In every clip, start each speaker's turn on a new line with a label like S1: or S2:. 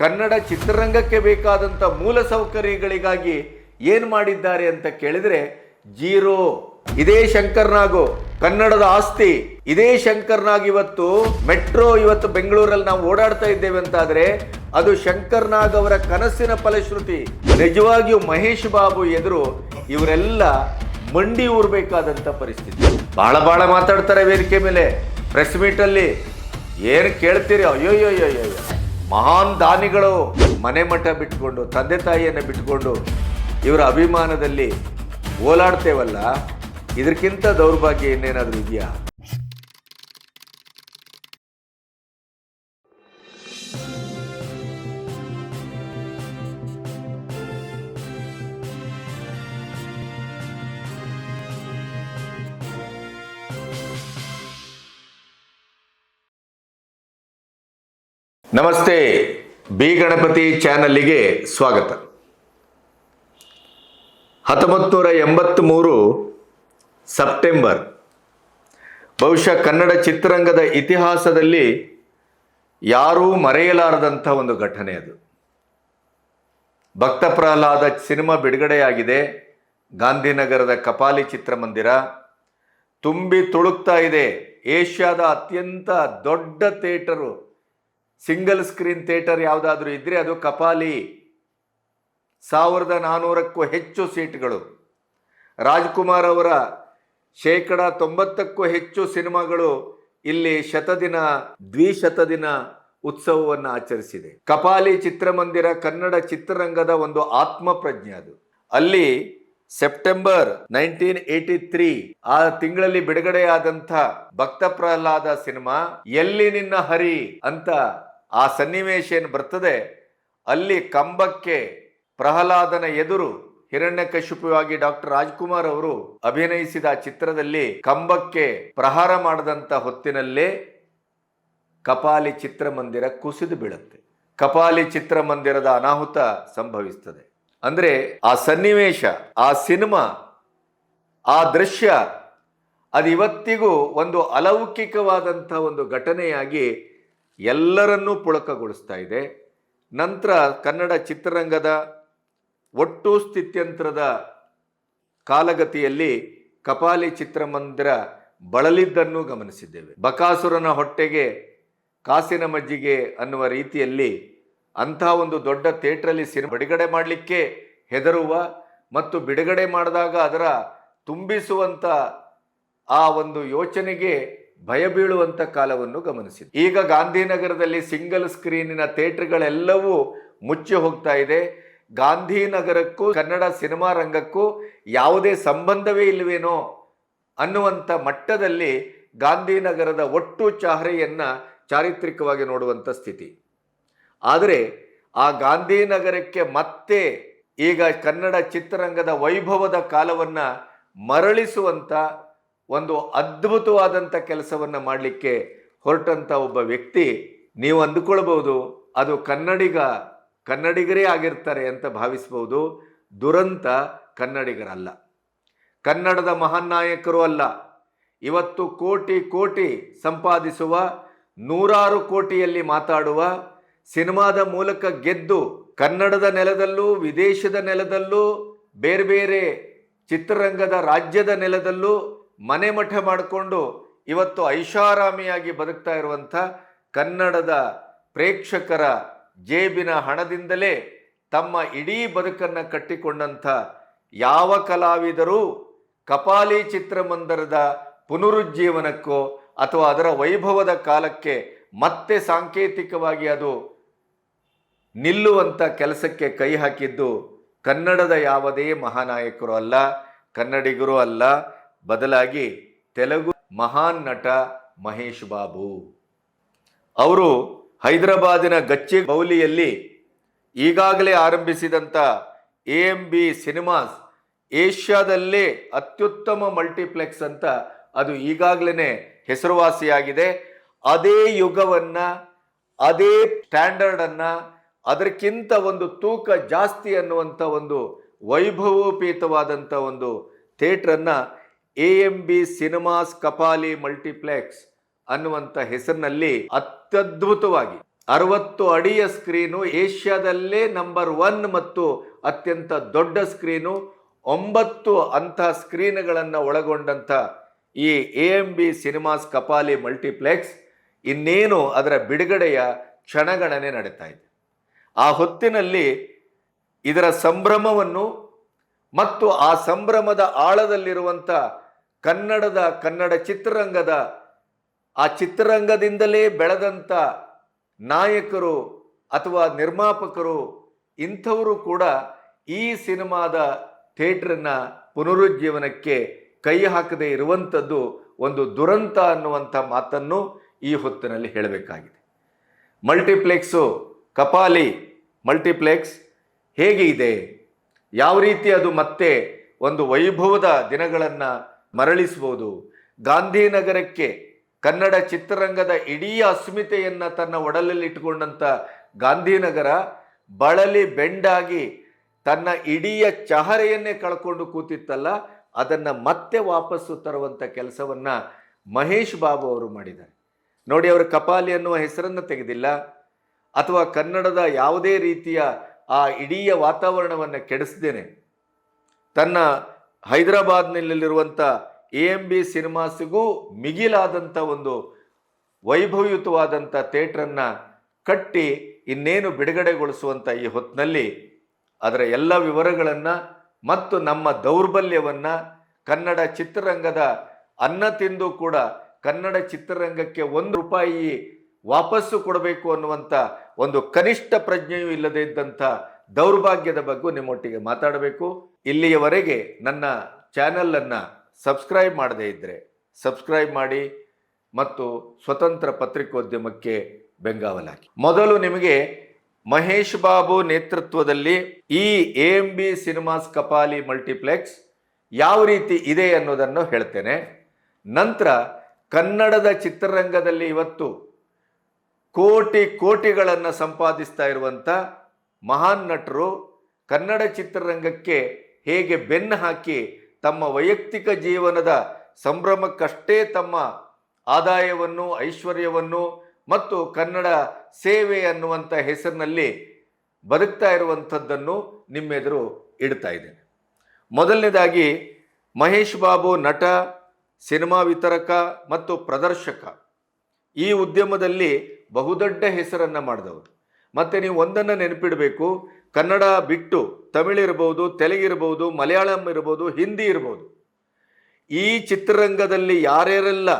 S1: ಕನ್ನಡ ಚಿತ್ರರಂಗಕ್ಕೆ ಬೇಕಾದಂಥ ಮೂಲ ಸೌಕರ್ಯಗಳಿಗಾಗಿ ಏನು ಮಾಡಿದ್ದಾರೆ ಅಂತ ಕೇಳಿದರೆ, ಜೀರೋ. ಇದೇ ಶಂಕರ್ನಾಗು ಕನ್ನಡದ ಆಸ್ತಿ. ಇದೇ ಶಂಕರ್ನಾಗ್ ಇವತ್ತು ಮೆಟ್ರೋ ಇವತ್ತು ಬೆಂಗಳೂರಲ್ಲಿ ನಾವು ಓಡಾಡ್ತಾ ಇದ್ದೇವೆ ಅಂತಾದರೆ, ಅದು ಶಂಕರ್ನಾಗ್ ಅವರ ಕನಸಿನ ಫಲಶ್ರುತಿ. ನಿಜವಾಗಿಯೂ ಮಹೇಶ್ ಬಾಬು ಎದುರು ಇವರೆಲ್ಲ ಮಂಡಿ ಊರ್ಬೇಕಾದಂತ ಪರಿಸ್ಥಿತಿ. ಬಹಳ ಬಹಳ ಮಾತಾಡ್ತಾರೆ ವೇದಿಕೆ ಮೇಲೆ. ಪ್ರೆಸ್ ಮೀಟ್ ಅಲ್ಲಿ. ಏನು ಕೇಳ್ತೀರಿ? ಅಯ್ಯೋಯ್ಯೋಯ್ಯೋ ಮಹಾನ್ ದಾನಿಗಳು ಮನೆ ಮಠ ಬಿಟ್ಕೊಂಡು, ತಂದೆ ತಾಯಿಯನ್ನು ಬಿಟ್ಕೊಂಡು ಇವರ ಅಭಿಮಾನದಲ್ಲಿ ಓಲಾಡ್ತೇವಲ್ಲ? ಇದಕ್ಕಿಂತ ದೌರ್ಭಾಗ್ಯ ಇನ್ನೇನಾದರೂ ಇದೆಯಾ? ನಮಸ್ತೆ, ಬಿ ಗಣಪತಿ ಚಾನಲ್ಲಿಗೆ ಸ್ವಾಗತ. ಹತ್ತೊಂಬತ್ತು ನೂರ ಎಂಬತ್ತ್ಮೂರು ಸೆಪ್ಟೆಂಬರ್. ಬಹುಶಃ ಕನ್ನಡ ಚಿತ್ರರಂಗದ ಇತಿಹಾಸದಲ್ಲಿ ಯಾರೂ ಮರೆಯಲಾರದಂಥ ಒಂದು ಘಟನೆ ಅದು. ಭಕ್ತ ಪ್ರಹ್ಲಾದ ಸಿನಿಮಾ ಬಿಡುಗಡೆಯಾಗಿದೆ. ಗಾಂಧಿನಗರದ ಕಪಾಲಿ ಚಿತ್ರಮಂದಿರ. ತುಂಬಿ ತುಳುಕ್ತಾ ಇದೆ. ಏಷ್ಯಾದ ಅತ್ಯಂತ ದೊಡ್ಡ ಥಿಯೇಟರು. ಸಿಂಗಲ್ ಸ್ಕ್ರೀನ್ ಥಿಯೇಟರ್ ಯಾವುದಾದ್ರೂ ಇದ್ರೆ ಅದು ಕಪಾಲಿ. ಸಾವಿರದ ನಾನ್ನೂರಕ್ಕೂ ಹೆಚ್ಚು ಸೀಟ್ಗಳು. ರಾಜ್ಕುಮಾರ್ ಅವರ ಶೇಕಡ ತೊಂಬತ್ತಕ್ಕೂ ಹೆಚ್ಚು ಸಿನಿಮಾಗಳು ಇಲ್ಲಿ ಶತದಿನ, ದ್ವಿಶತದಿನ ಉತ್ಸವವನ್ನು ಆಚರಿಸಿದೆ. ಕಪಾಲಿ ಚಿತ್ರಮಂದಿರ ಕನ್ನಡ ಚಿತ್ರರಂಗದ ಒಂದು ಆತ್ಮ ಪ್ರಜ್ಞೆ ಅದು. ಅಲ್ಲಿ ಸೆಪ್ಟೆಂಬರ್ ನೈನ್ಟೀನ್ ಏಟಿ ತ್ರೀ, ಆ ತಿಂಗಳಲ್ಲಿ ಬಿಡುಗಡೆಯಾದಂಥ ಭಕ್ತ ಪ್ರಹ್ಲಾದ ಸಿನಿಮಾ, ಎಲ್ಲಿ ನಿನ್ನ ಹರಿ ಅಂತ ಆ ಸನ್ನಿವೇಶ ಏನು ಬರ್ತದೆ? ಅಲ್ಲಿ ಕಂಬಕ್ಕೆ ಪ್ರಹ್ಲಾದನ ಎದುರು ಹಿರಣ್ಯಕಶಿಪುವಾಗಿ ಡಾಕ್ಟರ್ ರಾಜ್ಕುಮಾರ್ ಅವರು ಅಭಿನಯಿಸಿದ ಚಿತ್ರದಲ್ಲಿ ಕಂಬಕ್ಕೆ ಪ್ರಹಾರ ಮಾಡದಂತ ಹೊತ್ತಿನಲ್ಲೇ ಕಪಾಲಿ ಚಿತ್ರಮಂದಿರ ಕುಸಿದು ಬೀಳುತ್ತೆ. ಕಪಾಲಿ ಚಿತ್ರಮಂದಿರದ ಅನಾಹುತ ಸಂಭವಿಸ್ತದೆ. ಅಂದ್ರೆ ಆ ಸನ್ನಿವೇಶ, ಆ ಸಿನಿಮಾ, ಆ ದೃಶ್ಯ ಅದು ಇವತ್ತಿಗೂ ಒಂದು ಅಲೌಕಿಕವಾದಂಥ ಒಂದು ಘಟನೆಯಾಗಿ ಎಲ್ಲರನ್ನೂ ಪುಳಕಗೊಳಿಸ್ತಾ ಇದೆ. ನಂತರ ಕನ್ನಡ ಚಿತ್ರರಂಗದ ಒಟ್ಟು ಸ್ಥಿತ್ಯಂತರದ ಕಾಲಗತಿಯಲ್ಲಿ ಕಪಾಲಿ ಚಿತ್ರಮಂದಿರ ಬಳಲಿದ್ದನ್ನು ಗಮನಿಸಿದ್ದೇವೆ. ಬಕಾಸುರನ ಹೊಟ್ಟೆಗೆ ಕಾಸಿನ ಮಜ್ಜಿಗೆ ಅನ್ನುವ ರೀತಿಯಲ್ಲಿ ಅಂಥ ಒಂದು ದೊಡ್ಡ ಥಿಯೇಟ್ರಲ್ಲಿ ಸಿನಿಮಾ ಬಿಡುಗಡೆ ಮಾಡಲಿಕ್ಕೆ ಹೆದರುವ ಮತ್ತು ಬಿಡುಗಡೆ ಮಾಡಿದಾಗ ಅದರ ತುಂಬಿಸುವಂಥ ಆ ಒಂದು ಯೋಚನೆಗೆ ಭಯ ಬೀಳುವಂಥ ಕಾಲವನ್ನು ಗಮನಿಸಿದೆ ಈಗ ಗಾಂಧಿನಗರದಲ್ಲಿ ಸಿಂಗಲ್ ಸ್ಕ್ರೀನಿನ ಥಿಯೇಟರ್ಗಳೆಲ್ಲವೂ ಮುಚ್ಚಿ ಹೋಗ್ತಾ ಇದೆ. ಗಾಂಧಿನಗರಕ್ಕೂ, ಕನ್ನಡ ಸಿನಿಮಾ ರಂಗಕ್ಕೂ ಯಾವುದೇ ಸಂಬಂಧವೇ ಇಲ್ಲವೇನೋ ಅನ್ನುವಂಥ ಮಟ್ಟದಲ್ಲಿ ಗಾಂಧಿನಗರದ ಒಟ್ಟು ಚಹರೆಯನ್ನು ಚಾರಿತ್ರಿಕವಾಗಿ ನೋಡುವಂಥ ಸ್ಥಿತಿ. ಆದರೆ ಆ ಗಾಂಧಿನಗರಕ್ಕೆ ಮತ್ತೆ ಈಗ ಕನ್ನಡ ಚಿತ್ರರಂಗದ ವೈಭವದ ಕಾಲವನ್ನು ಮರಳಿಸುವಂಥ ಒಂದು ಅದ್ಭುತವಾದಂಥ ಕೆಲಸವನ್ನು ಮಾಡಲಿಕ್ಕೆ ಹೊರಟಂಥ ಒಬ್ಬ ವ್ಯಕ್ತಿ, ನೀವು ಅಂದುಕೊಳ್ಬಹುದು, ಅದು ಕನ್ನಡಿಗ, ಕನ್ನಡಿಗರೇ ಆಗಿರ್ತಾರೆ ಅಂತ ಭಾವಿಸ್ಬೋದು ದುರಂತ ಕನ್ನಡಿಗರಲ್ಲ. ಕನ್ನಡದ ಮಹಾನ್ ನಾಯಕರು ಅಲ್ಲ. ಇವತ್ತು ಕೋಟಿ ಕೋಟಿ ಸಂಪಾದಿಸುವ, ನೂರಾರು ಕೋಟಿಯಲ್ಲಿ ಮಾತಾಡುವ, ಸಿನಿಮಾದ ಮೂಲಕ ಗೆದ್ದು ಕನ್ನಡದ ನೆಲದಲ್ಲೂ, ವಿದೇಶದ ನೆಲದಲ್ಲೂ, ಬೇರೆ ಬೇರೆ ಚಿತ್ರರಂಗದ ರಾಜ್ಯದ ನೆಲದಲ್ಲೂ ಮನೆ ಮಠ ಮಾಡಿಕೊಂಡು ಇವತ್ತು ಐಷಾರಾಮಿಯಾಗಿ ಬದುಕ್ತಾ ಇರುವಂಥ ಕನ್ನಡದ ಪ್ರೇಕ್ಷಕರ ಜೇಬಿನ ಹಣದಿಂದಲೇ ತಮ್ಮ ಇಡೀ ಬದುಕನ್ನು ಕಟ್ಟಿಕೊಂಡಂಥ ಯಾವ ಕಲಾವಿದರೂ ಕಪಾಲಿ ಚಿತ್ರಮಂದಿರದ ಪುನರುಜ್ಜೀವನಕ್ಕೋ ಅಥವಾ ಅದರ ವೈಭವದ ಕಾಲಕ್ಕೆ ಮತ್ತೆ ಸಾಂಕೇತಿಕವಾಗಿ ಅದು ನಿಲ್ಲುವಂಥ ಕೆಲಸಕ್ಕೆ ಕೈ ಹಾಕಿದ್ದು ಕನ್ನಡದ ಯಾವುದೇ ಮಹಾನಾಯಕರು ಅಲ್ಲ, ಕನ್ನಡಿಗರು ಅಲ್ಲ ಬದಲಾಗಿ ತೆಲುಗು ಮಹಾನ್ ನಟ ಮಹೇಶ್ ಬಾಬು. ಅವರು ಹೈದರಾಬಾದಿನ ಗಚ್ಚಿ ಬೌಲಿಯಲ್ಲಿ ಈಗಾಗಲೇ ಆರಂಭಿಸಿದಂಥ ಎ ಎಂ ಬಿ ಸಿನಿಮಾಸ್ ಏಷ್ಯಾದಲ್ಲೇ ಅತ್ಯುತ್ತಮ ಮಲ್ಟಿಪ್ಲೆಕ್ಸ್ ಅಂತ ಅದು ಈಗಾಗಲೇ ಹೆಸರುವಾಸಿಯಾಗಿದೆ. ಅದೇ ಯುಗವನ್ನ, ಅದೇ ಸ್ಟ್ಯಾಂಡರ್ಡನ್ನು, ಅದಕ್ಕಿಂತ ಒಂದು ತೂಕ ಜಾಸ್ತಿ ಅನ್ನುವಂಥ ಒಂದು ವೈಭವೋಪೇತವಾದಂಥ ಒಂದು ಥಿಯೇಟ್ರನ್ನ A M B cinemas Kapali multiplex ಅನ್ನುವಂಥ ಹೆಸರಿನಲ್ಲಿ ಅತ್ಯದ್ಭುತವಾಗಿ ಅರವತ್ತು ಅಡಿಯ ಸ್ಕ್ರೀನು ಏಷ್ಯಾದಲ್ಲೇ ನಂಬರ್ ಒನ್ ಮತ್ತು ಅತ್ಯಂತ ದೊಡ್ಡ ಸ್ಕ್ರೀನು, ಒಂಬತ್ತು ಅಂಥ ಸ್ಕ್ರೀನ್ಗಳನ್ನು ಒಳಗೊಂಡಂಥ ಈ A M B cinemas Kapali multiplex ಇನ್ನೇನು ಅದರ ಬಿಡುಗಡೆಯ ಕ್ಷಣಗಣನೆ ನಡೀತಾ ಇದೆ. ಆ ಹೊತ್ತಿನಲ್ಲಿ ಇದರ ಸಂಭ್ರಮವನ್ನು ಮತ್ತು ಆ ಸಂಭ್ರಮದ ಆಳದಲ್ಲಿರುವಂಥ ಕನ್ನಡದ ಕನ್ನಡ ಚಿತ್ರರಂಗದ, ಆ ಚಿತ್ರರಂಗದಿಂದಲೇ ಬೆಳೆದಂಥ ನಾಯಕರು ಅಥವಾ ನಿರ್ಮಾಪಕರು ಇಂಥವರು ಕೂಡ ಈ ಸಿನಿಮಾದ ಥಿಯೇಟ್ರನ್ನ ಪುನರುಜ್ಜೀವನಕ್ಕೆ ಕೈ ಹಾಕದೇ ಇರುವಂಥದ್ದು ಒಂದು ದುರಂತ ಅನ್ನುವಂಥ ಮಾತನ್ನು ಈ ಹೊತ್ತಿನಲ್ಲಿ ಹೇಳಬೇಕಾಗಿದೆ. ಮಲ್ಟಿಪ್ಲೆಕ್ಸು, ಕಪಾಲಿ, ಮಲ್ಟಿಪ್ಲೆಕ್ಸ್ ಹೇಗೆ ಇದೆ? ಯಾವ ರೀತಿ ಅದು ಮತ್ತೆ ಒಂದು ವೈಭವದ ದಿನಗಳನ್ನು ಮರಳಿಸ್ಬೋದು ಗಾಂಧಿನಗರಕ್ಕೆ ಕನ್ನಡ ಚಿತ್ರರಂಗದ ಇಡೀ ಅಸ್ಮಿತೆಯನ್ನು ತನ್ನ ಒಡಲಲ್ಲಿ ಇಟ್ಟುಕೊಂಡಂಥ ಗಾಂಧಿನಗರ ಬಳಲಿ ಬೆಂಡಾಗಿ ತನ್ನ ಇಡೀ ಚಹರೆಯನ್ನೇ ಕಳ್ಕೊಂಡು ಕೂತಿತ್ತಲ್ಲ, ಅದನ್ನು ಮತ್ತೆ ವಾಪಸ್ಸು ತರುವಂಥ ಕೆಲಸವನ್ನು ಮಹೇಶ್ ಬಾಬು ಅವರು ಮಾಡಿದ್ದಾರೆ. ನೋಡಿ, ಅವರು ಕಪಾಲಿ ಅನ್ನುವ ಹೆಸರನ್ನು ತೆಗೆದಿಲ್ಲ. ಅಥವಾ ಕನ್ನಡದ ಯಾವುದೇ ರೀತಿಯ ಆ ಇಡೀ ವಾತಾವರಣವನ್ನು ಕೆಡಿಸ್ದೇನೆ. ತನ್ನ ಹೈದರಾಬಾದ್ನಲ್ಲಿರುವಂಥ ಎ ಎಂ ಬಿ ಸಿನಿಮಾಸಿಗೂ ಮಿಗಿಲಾದಂಥ ಒಂದು ವೈಭವಯುತವಾದಂಥ ಥಿಯೇಟ್ರನ್ನು ಕಟ್ಟಿ ಇನ್ನೇನು ಬಿಡುಗಡೆಗೊಳಿಸುವಂಥ ಈ ಹೊತ್ತಿನಲ್ಲಿ ಅದರ ಎಲ್ಲ ವಿವರಗಳನ್ನು ಮತ್ತು ನಮ್ಮ ದೌರ್ಬಲ್ಯವನ್ನು ಕನ್ನಡ ಚಿತ್ರರಂಗದ ಅನ್ನ ತಿಂದು ಕೂಡ ಕನ್ನಡ ಚಿತ್ರರಂಗಕ್ಕೆ ಒಂದು ರೂಪಾಯಿ ವಾಪಸ್ಸು ಕೊಡಬೇಕು ಅನ್ನುವಂಥ ಒಂದು ಕನಿಷ್ಠ ಪ್ರಜ್ಞೆಯೂ ಇಲ್ಲದೇ ಇದ್ದಂಥ ದೌರ್ಭಾಗ್ಯದ ಬಗ್ಗೆ ನಿಮ್ಮೊಟ್ಟಿಗೆ ಮಾತಾಡಬೇಕು. ಇಲ್ಲಿಯವರೆಗೆ ನನ್ನ ಚಾನಲನ್ನು ಸಬ್ಸ್ಕ್ರೈಬ್ ಮಾಡದೇ ಇದ್ದರೆ ಸಬ್ಸ್ಕ್ರೈಬ್ ಮಾಡಿ ಮತ್ತು ಸ್ವತಂತ್ರ ಪತ್ರಿಕೋದ್ಯಮಕ್ಕೆ ಬೆಂಗಾವಲಾಗಿ. ಮೊದಲು ನಿಮಗೆ ಮಹೇಶ್ ಬಾಬು ನೇತೃತ್ವದಲ್ಲಿ ಈ A M B cinemas Kapali multiplex ಯಾವ ರೀತಿ ಇದೆ ಅನ್ನೋದನ್ನು ಹೇಳ್ತೇನೆ. ನಂತರ ಕನ್ನಡದ ಚಿತ್ರರಂಗದಲ್ಲಿ ಇವತ್ತು ಕೋಟಿ ಕೋಟಿಗಳನ್ನು ಸಂಪಾದಿಸ್ತಾ ಇರುವಂಥ ಮಹಾನ್ ನಟರು ಕನ್ನಡ ಚಿತ್ರರಂಗಕ್ಕೆ ಹೇಗೆ ಬೆನ್ನು ಹಾಕಿ ತಮ್ಮ ವೈಯಕ್ತಿಕ ಜೀವನದ ಸಂಭ್ರಮಕ್ಕಷ್ಟೇ ತಮ್ಮ ಆದಾಯವನ್ನು, ಐಶ್ವರ್ಯವನ್ನು ಮತ್ತು ಕನ್ನಡ ಸೇವೆ ಅನ್ನುವಂಥ ಹೆಸರಿನಲ್ಲಿ ಬದುಕ್ತಾ ಇರುವಂಥದ್ದನ್ನು ನಿಮ್ಮೆದುರು ಇಡ್ತಾ ಇದ್ದೇನೆ. ಮೊದಲನೇದಾಗಿ ಮಹೇಶ್ ಬಾಬು ನಟ, ಸಿನಿಮಾ ವಿತರಕ ಮತ್ತು ಪ್ರದರ್ಶಕ. ಈ ಉದ್ಯಮದಲ್ಲಿ ಬಹುದೊಡ್ಡ ಹೆಸರನ್ನು ಮಾಡಿದವರು. ಮತ್ತು ನೀವು ಒಂದನ್ನು ನೆನಪಿಡಬೇಕು. ಕನ್ನಡ ಬಿಟ್ಟು ತಮಿಳಿರ್ಬೋದು ತೆಲುಗಿರ್ಬೋದು ಮಲಯಾಳಂ ಇರ್ಬೋದು, ಹಿಂದಿ ಇರ್ಬೋದು. ಈ ಚಿತ್ರರಂಗದಲ್ಲಿ ಯಾರ್ಯಾರೆಲ್ಲ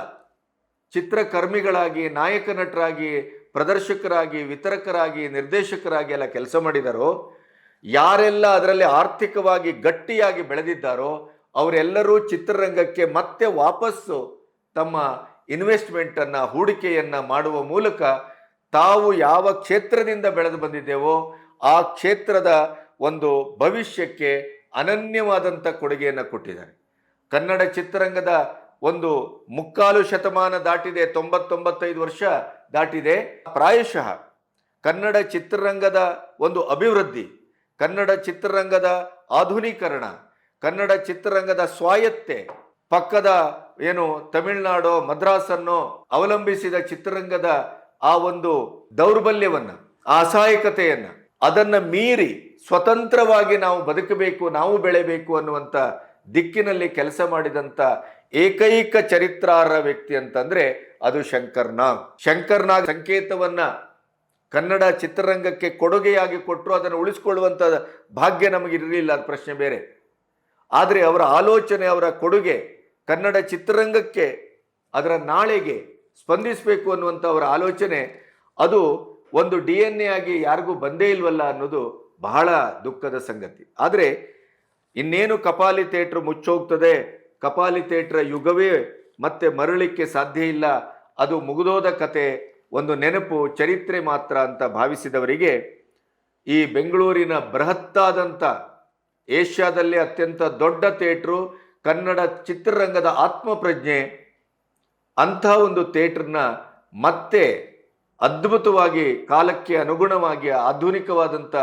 S1: ಚಿತ್ರಕರ್ಮಿಗಳಾಗಿ, ನಾಯಕ ನಟರಾಗಿ, ಪ್ರದರ್ಶಕರಾಗಿ, ವಿತರಕರಾಗಿ, ನಿರ್ದೇಶಕರಾಗಿ ಎಲ್ಲ ಕೆಲಸ ಮಾಡಿದಾರೋ, ಯಾರೆಲ್ಲ ಅದರಲ್ಲಿ ಆರ್ಥಿಕವಾಗಿ ಗಟ್ಟಿಯಾಗಿ ಬೆಳೆದಿದ್ದಾರೋ, ಅವರೆಲ್ಲರೂ ಚಿತ್ರರಂಗಕ್ಕೆ ಮತ್ತೆ ವಾಪಸ್ಸು ತಮ್ಮ ಇನ್ವೆಸ್ಟ್ಮೆಂಟನ್ನು ಹೂಡಿಕೆಯನ್ನು ಮಾಡುವ ಮೂಲಕ ತಾವು ಯಾವ ಕ್ಷೇತ್ರದಿಂದ ಬೆಳೆದು ಬಂದಿದ್ದೇವೋ ಆ ಕ್ಷೇತ್ರದ ಒಂದು ಭವಿಷ್ಯಕ್ಕೆ ಅನನ್ಯವಾದಂಥ ಕೊಡುಗೆಯನ್ನು ಕೊಟ್ಟಿದ್ದಾರೆ. ಕನ್ನಡ ಚಿತ್ರರಂಗದ ಒಂದು ಮುಕ್ಕಾಲು ಶತಮಾನ ದಾಟಿದೆ, ತೊಂಬತ್ತೊಂಬತ್ತೈದು ವರ್ಷ ದಾಟಿದೆ. ಪ್ರಾಯಶಃ ಕನ್ನಡ ಚಿತ್ರರಂಗದ ಒಂದು ಅಭಿವೃದ್ಧಿ, ಕನ್ನಡ ಚಿತ್ರರಂಗದ ಆಧುನೀಕರಣ, ಕನ್ನಡ ಚಿತ್ರರಂಗದ ಸ್ವಾಯತ್ತೆ, ಪಕ್ಕದ ಏನು ತಮಿಳುನಾಡು ಮದ್ರಾಸನ್ನು ಅವಲಂಬಿಸಿದ ಚಿತ್ರರಂಗದ ಆ ಒಂದು ದೌರ್ಬಲ್ಯವನ್ನ ಅಸಹಾಯಕತೆಯನ್ನ ಅದನ್ನ ಮೀರಿ ಸ್ವತಂತ್ರವಾಗಿ ನಾವು ಬದುಕಬೇಕು, ನಾವು ಬೆಳೆಬೇಕು ಅನ್ನುವಂಥ ದಿಕ್ಕಿನಲ್ಲಿ ಕೆಲಸ ಮಾಡಿದಂಥ ಏಕೈಕ ಚರಿತ್ರಾರ್ಹ ವ್ಯಕ್ತಿ ಅಂತಂದ್ರೆ ಅದು ಶಂಕರ್ನಾಗ್ ಶಂಕರ್ನಾಗ್ ಸಂಕೇತವನ್ನ ಕನ್ನಡ ಚಿತ್ರರಂಗಕ್ಕೆ ಕೊಡುಗೆಯಾಗಿ ಕೊಟ್ಟರು ಅದನ್ನು ಉಳಿಸ್ಕೊಳ್ಳುವಂಥ ಭಾಗ್ಯ ನಮಗಿರಲಿಲ್ಲ, ಅದು ಪ್ರಶ್ನೆ ಬೇರೆ. ಆದರೆ ಅವರ ಆಲೋಚನೆ, ಅವರ ಕೊಡುಗೆ ಕನ್ನಡ ಚಿತ್ರರಂಗಕ್ಕೆ, ಅದರ ನಾಳೆಗೆ ಸ್ಪಂದಿಸಬೇಕು ಅನ್ನುವಂಥ ಅವರ ಆಲೋಚನೆ, ಅದು ಒಂದು ಡಿ ಎನ್ ಎ ಆಗಿ ಯಾರಿಗೂ ಬಂದೇ ಇಲ್ವಲ್ಲ ಅನ್ನೋದು ಬಹಳ ದುಃಖದ ಸಂಗತಿ. ಆದರೆ ಇನ್ನೇನು ಕಪಾಲಿ ಥಿಯೇಟ್ರ್ ಮುಚ್ಚೋಗ್ತದೆ ಕಪಾಲಿ ಥಿಯೇಟ್ರ ಯುಗವೇ ಮತ್ತೆ ಮರಳಿಕ್ಕೆ ಸಾಧ್ಯ ಇಲ್ಲ, ಅದು ಮುಗಿದೋದ ಕತೆ, ಒಂದು ನೆನಪು, ಚರಿತ್ರೆ ಮಾತ್ರ ಅಂತ ಭಾವಿಸಿದವರಿಗೆ ಈ ಬೆಂಗಳೂರಿನ ಬೃಹತ್ತಾದಂಥ ಏಷ್ಯಾದಲ್ಲಿ ಅತ್ಯಂತ ದೊಡ್ಡ ಥಿಯೇಟ್ರು ಕನ್ನಡ ಚಿತ್ರರಂಗದ ಆತ್ಮಪ್ರಜ್ಞೆ ಅಂಥ ಒಂದು ಥಿಯೇಟ್ರನ್ನ ಮತ್ತೆ ಅದ್ಭುತವಾಗಿ ಕಾಲಕ್ಕೆ ಅನುಗುಣವಾಗಿ ಆಧುನಿಕವಾದಂಥ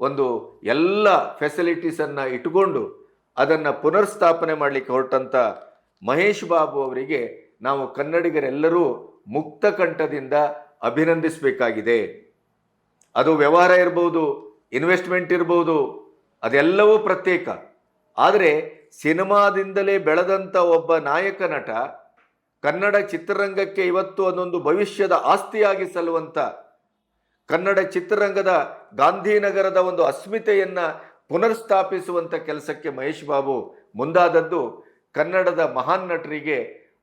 S1: ಒಂದು ಎಲ್ಲ ಫೆಸಿಲಿಟೀಸನ್ನು ಇಟ್ಟುಕೊಂಡು ಅದನ್ನು ಪುನರ್ಸ್ಥಾಪನೆ ಮಾಡಲಿಕ್ಕೆ ಹೊರಟಂಥ ಮಹೇಶ್ ಬಾಬು ಅವರಿಗೆ ನಾವು ಕನ್ನಡಿಗರೆಲ್ಲರೂ ಮುಕ್ತ ಕಂಠದಿಂದ ಅಭಿನಂದಿಸಬೇಕಾಗಿದೆ. ಅದು ವ್ಯವಹಾರ ಇರ್ಬೋದು, ಇನ್ವೆಸ್ಟ್ಮೆಂಟ್ ಇರ್ಬೋದು, ಅದೆಲ್ಲವೂ ಪ್ರತ್ಯೇಕ. ಆದರೆ ಸಿನಿಮಾದಿಂದಲೇ ಬೆಳೆದಂಥ ಒಬ್ಬ ನಾಯಕ ನಟ ಕನ್ನಡ ಚಿತ್ರರಂಗಕ್ಕೆ ಇವತ್ತು ಅದೊಂದು ಭವಿಷ್ಯದ ಆಸ್ತಿಯಾಗಿ ಸಲ್ಲುವಂಥ ಕನ್ನಡ ಚಿತ್ರರಂಗದ ಗಾಂಧಿನಗರದ ಒಂದು ಅಸ್ಮಿತೆಯನ್ನು ಪುನರ್ಸ್ಥಾಪಿಸುವಂಥ ಕೆಲಸಕ್ಕೆ ಮಹೇಶ್ ಬಾಬು ಮುಂದಾದದ್ದು ಕನ್ನಡದ ಮಹಾನ್ ನಟರಿಗೆ